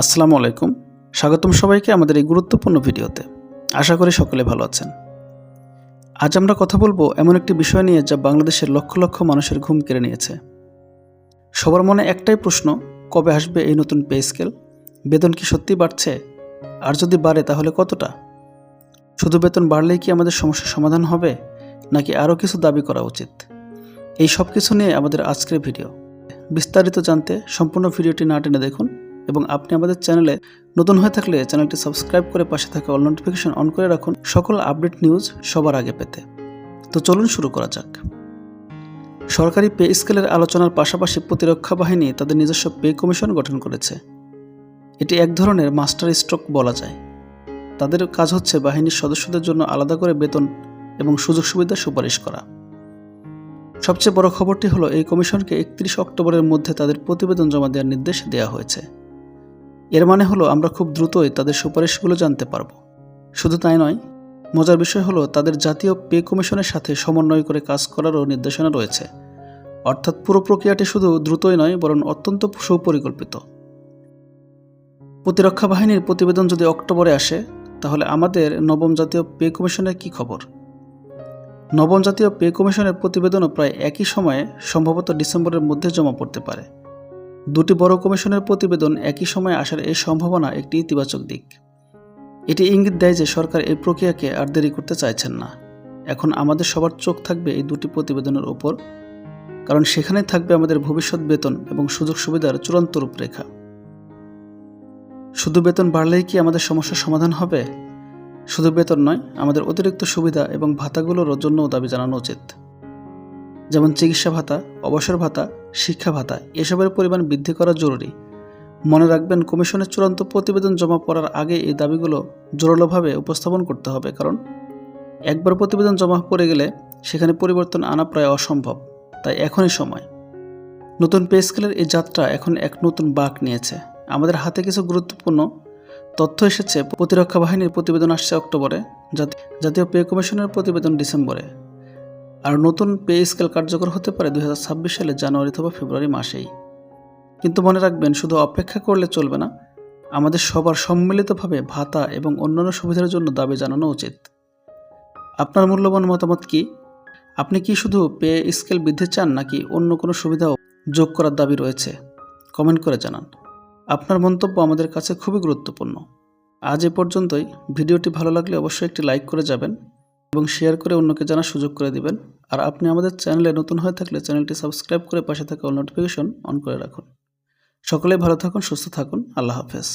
আসসালামু আলাইকুম। স্বাগতম সবাইকে আমাদের এই গুরুত্বপূর্ণ ভিডিওতে। আশা করি সকলে ভালো আছেন। আজ আমরা কথা বলব এমন একটি বিষয় নিয়ে যা বাংলাদেশের লক্ষ লক্ষ মানুষের ঘুম কেড়ে নিয়েছে। সবার মনে একটাই প্রশ্ন, কবে আসবে এই নতুন পে স্কেল? বেতন কি সত্যি বাড়ছে? আর যদি বাড়ে তাহলে কতটা? শুধু বেতন বাড়লেই কি আমাদের সমস্যার সমাধান হবে? নাকি আরও কিছু দাবি করা উচিত? এই সব কিছু নিয়ে আমাদের আজকের ভিডিও। বিস্তারিত জানতে সম্পূর্ণ ভিডিওটি না টেনে দেখুন। এবং আপনি আমাদের চ্যানেলে নতুন হয়ে থাকলে চ্যানেলটি সাবস্ক্রাইব করে পাশে থাকা অল নোটিফিকেশন অন করে রাখুন সকল আপডেট নিউজ সবার আগে পেতে। তো চলুন শুরু করা যাক। সরকারি পে স্কেলের আলোচনার পাশাপাশি প্রতিরক্ষা বাহিনী তাদের নিজস্ব পে কমিশন গঠন করেছে। এটি এক ধরনের মাস্টার স্ট্রোক বলা যায়। তাদের কাজ হচ্ছে বাহিনীর সদস্যদের জন্য আলাদা করে বেতন এবং সুযোগ সুবিধা সুপারিশ করা। সবচেয়ে বড় খবরটি হলো, এই কমিশনকে একত্রিশ অক্টোবরের মধ্যে তাদের প্রতিবেদন জমা দেওয়ার নির্দেশ দেওয়া হয়েছে। এর মানে হলো আমরা খুব দ্রুতই তাদের সুপারিশগুলো জানতে পারব। শুধু তাই নয়, মজার বিষয় হলো তাদের জাতীয় পে কমিশনের সাথে সমন্বয় করে কাজ করারও নির্দেশনা রয়েছে। অর্থাৎ পুরো প্রক্রিয়াটি শুধু দ্রুতই নয়, বরং অত্যন্ত সুপরিকল্পিত। প্রতিরক্ষা বাহিনীর প্রতিবেদন যদি অক্টোবরে আসে, তাহলে আমাদের নবম জাতীয় পে কমিশনের কি খবর? নবম জাতীয় পে কমিশনের প্রতিবেদনও প্রায় একই সময়ে, সম্ভবত ডিসেম্বরের মধ্যে জমা পড়তে পারে। দুটি বড় কমিশনের প্রতিবেদন একই সময়ে আসার এই সম্ভাবনা একটি ইতিবাচক দিক। এটি ইঙ্গিত দেয় যে সরকার এই প্রক্রিয়াকে আর দেরি করতে চাইছেন না। এখন আমাদের সবার চোখ থাকবে এই দুটি প্রতিবেদনের উপর কারণ সেখানে থাকবে আমাদের ভবিষ্যৎ বেতন এবং সুযোগ সুবিধার চূড়ান্ত রূপরেখা। শুধু বেতন বাড়লেই কি আমাদের সমস্যার সমাধান হবে? শুধু বেতন নয়, আমাদের অতিরিক্ত সুবিধা এবং ভাতাগুলোর জন্যও দাবি জানানো উচিত। যেমন চিকিৎসা ভাতা, অবসর ভাতা, শিক্ষা ভাতা, এসবের পরিমাণ বৃদ্ধি করা জরুরি। মনে রাখবেন, কমিশনের চূড়ান্ত প্রতিবেদন জমা পড়ার আগে এই দাবিগুলো জোরালোভাবে উপস্থাপন করতে হবে, কারণ একবার প্রতিবেদন জমা পড়ে গেলে সেখানে পরিবর্তন আনা প্রায় অসম্ভব। তাই এখনই সময়। নতুন পে স্কেলের এই যাত্রা এখন এক নতুন বাঁক নিয়েছে। আমাদের হাতে কিছু গুরুত্বপূর্ণ তথ্য এসেছে। প্রতিরক্ষা বাহিনীর প্রতিবেদন আসছে অক্টোবরে জাতীয় পে কমিশনের প্রতিবেদন ডিসেম্বরে। আর নতুন পে স্কেল কার্যকর হতে পারে দু হাজার ছাব্বিশ সালে জানুয়ারি অথবা ফেব্রুয়ারি মাসেই। কিন্তু মনে রাখবেন, শুধু অপেক্ষা করলে চলবে না, আমাদের সবার সম্মিলিতভাবে ভাতা এবং অন্যান্য সুবিধার জন্য দাবি জানানো উচিত। আপনার মূল্যবান মতামত কি? আপনি কি শুধু পে স্কেল বৃদ্ধি চান নাকি অন্য কোনো সুবিধাও যোগ করার দাবি রয়েছে? কমেন্ট করে জানান। আপনার মন্তব্য আমাদের কাছে খুবই গুরুত্বপূর্ণ। আজ এ পর্যন্তই। ভিডিওটি ভালো লাগলে অবশ্যই একটি লাইক করে যাবেন। এবং শেয়ার করে অন্যকে জানার সুযোগ করে দিবেন। আর আপনি আমাদের চ্যানেলে নতুন হয়ে থাকলে চ্যানেলটি সাবস্ক্রাইব করে পাশে থাকা নোটিফিকেশন অন করে রাখুন। সকলে ভালো থাকুন, সুস্থ থাকুন। আল্লাহ হাফেজ।